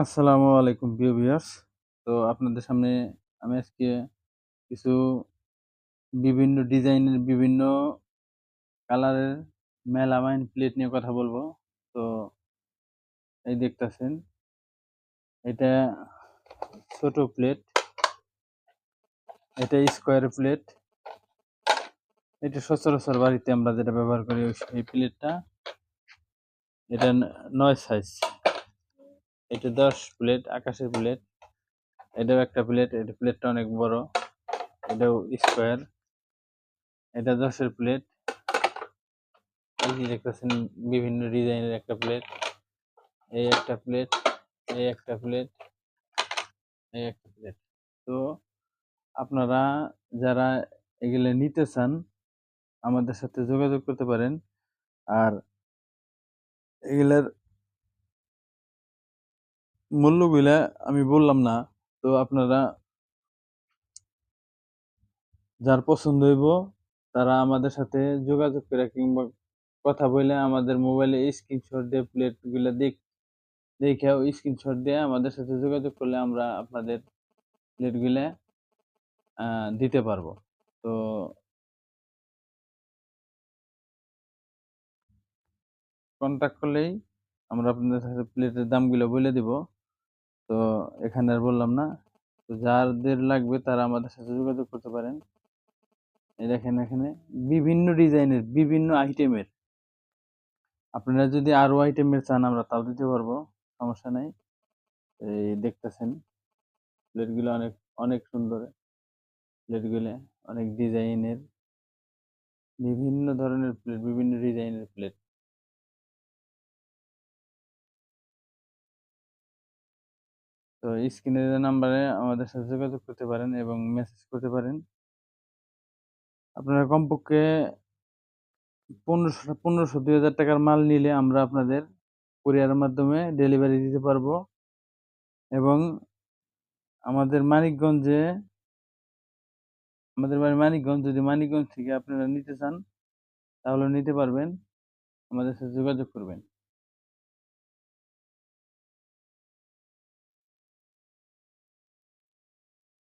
আসসালামু আলাইকুম, প্রিয় ভিউয়ার্স তো আপনাদের সামনে আমি আজকে কিছু বিভিন্ন ডিজাইনের বিভিন্ন কালারের মেলামাইন প্লেট নিয়ে কথা বলব। তো এই দেখতেছেন, এটা ছোট প্লেট এটা স্কোয়ার প্লেট এটা সচরাচর বাড়িতে আমরা যেটা ব্যবহার করি এই প্লেটটা এটা নয় সাইজ এটা দশ প্লেট আকাশের প্লেট এটাও একটা প্লেট এটা প্লেটটা অনেক বড়। এটাও স্কোয়ার এটা দশের প্লেট দেখতেছেন, বিভিন্ন ডিজাইনের একটা প্লেট এই একটা প্লেট এই একটা প্লেট এই একটা প্লেট তো আপনারা যারা এগুলো নিতে চান, আমাদের সাথে যোগাযোগ করতে পারেন। আর এগুলার মূল্যগুলা আমি বললাম না, তো আপনারা যার পছন্দ হইব, তারা আমাদের সাথে যোগাযোগ করে কিংবা কথা বলে আমাদের মোবাইলে স্ক্রিনশট দিয়ে প্লেটগুলো দেখ, দেখে স্ক্রিনশট দিয়ে আমাদের সাথে যোগাযোগ করলে আমরা আপনাদের প্লেটগুলা দিতে পারব। তো কন্ট্যাক্ট করলেই আমরা আপনাদের সাথে প্লেটের দামগুলো বলে দিব। তো এখানে আর বললাম না। তো যাদের লাগবে তারা আমাদের সাথে যোগাযোগ করতে পারেন। এই দেখেন এখানে বিভিন্ন ডিজাইনের, বিভিন্ন আইটেমের আপনারা যদি আরও আইটেমের চান আমরা তাও দিতে পারব, সমস্যা নাই। এই দেখতেছেন প্লেটগুলো অনেক অনেক সুন্দর। প্লেটগুলো অনেক ডিজাইনের বিভিন্ন ধরনের প্লেট বিভিন্ন তো স্ক্রিনের নাম্বারে আমাদের সাথে যোগাযোগ করতে পারেন এবং মেসেজ করতে পারেন। আপনারা কমপক্ষে পনেরোশো পনেরোশো, দুই হাজার টাকার মাল নিলে আমরা আপনাদের কুরিয়ারের মাধ্যমে ডেলিভারি দিতে পারব। এবং আমাদের মানিকগঞ্জে, আমাদের বাড়ি মানিকগঞ্জ, যদি মানিকগঞ্জ থেকে আপনারা নিতে চান, তাহলে নিতে পারবেন। আমাদের সাথে যোগাযোগ করবেন।